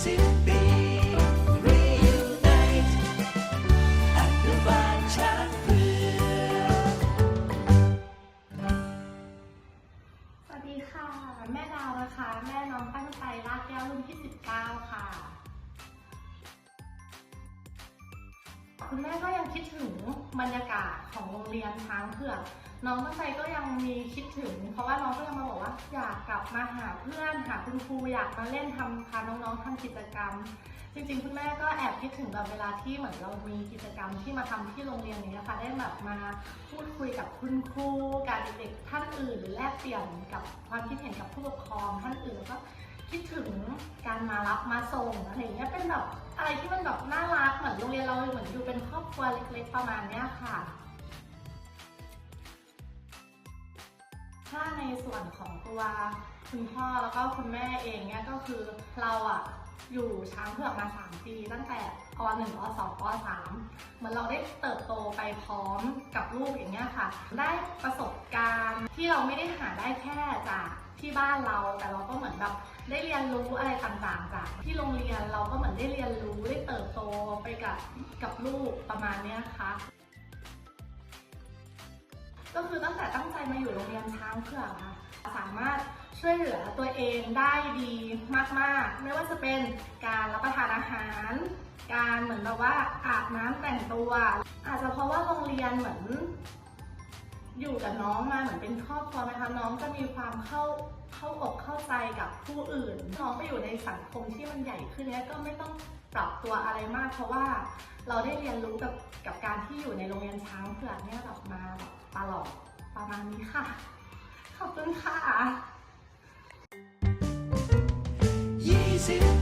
20 ปี Reunite อนุบาลช้างเผือกสวัสดีค่ะ แม่ดาวนะคะ แม่น้องตั้งใจลากแก้วรุ่นที่ 19 ค่ะ คุณแม่ก็ยังคิดถึงบรรยากาศของโรงเรียนช้างเผือก น้องตั้งใจก็ยังมีคิดถึง เพราะว่าน้องก็ยังมาบอกว่าอยากกลับมาหาเพื่อนหาคุณครูอยากมาเล่นทำพาน้องๆทำกิจกรรม จริงๆ คุณแม่ก็แอบคิดถึงแบบเวลาที่เหมือนเรามีกิจกรรมที่มาทำที่โรงเรียนนี้ยค่ะได้แบบมาพูดคุยกับคุณครูกับเด็กๆท่านอื่น หรือแลกเปลี่ยนกับความคิดเห็นกับผู้ปกครองท่านอื่นแล้วก็คิดถึงการมารับมาส่งอะไรอย่างเงี้ยเป็นแบบอะไรที่มันแบบน่ารักเหมือนโรงเรียนเราเหมือนอยู่เป็นครอบครัวเล็กๆประมาณเนี้ยค่ะ ส่วนของตัวคุณพ่อแล้วก็คุณแม่เองเนี่ยก็คือเราอะอยู่ช้างเผือกมา 3 ปี ตั้งแต่ป .1 ป .2 ป .3 เหมือนเราได้เติบโตไปพร้อมกับลูกอย่างเงี้ยค่ะ ได้ประสบการณ์ที่เราไม่ได้หาได้แค่จากที่บ้านเรา แต่เราก็เหมือนแบบได้เรียนรู้อะไรต่างๆ จากที่โรงเรียนเราก็เหมือนได้เรียนรู้ได้เติบโตไปกับกับลูกประมาณเนี้ยค่ะ ก็คือตั้งแต่ตั้งใจมาอยู่โรงเรียนช้างเผือกค่ะสามารถช่วยเหลือตัวเองได้ดีมากๆ ไม่ว่าจะเป็นการรับประทานอาหาร การเหมือนแบบว่าอาบน้ำแต่งตัว อาจจะเพราะว่าโรงเรียนเหมือน อยู่กับน้องมาเหมือนเป็นครอบครัวนะคะน้องจะมีความเข้า เข้าอกเข้าใจกับผู้อื่นน้องไปอยู่ในสังคมที่มันใหญ่ขึ้นเนี้ยก็ไม่ต้องปรับตัวอะไรมาก เพราะว่าเราได้เรียนรู้กับกับการที่อยู่ในโรงเรียนช้างเผือกเนี่ยแบบมาแบบตลอดประมาณนี้ค่ะ ขอบคุณค่ะ20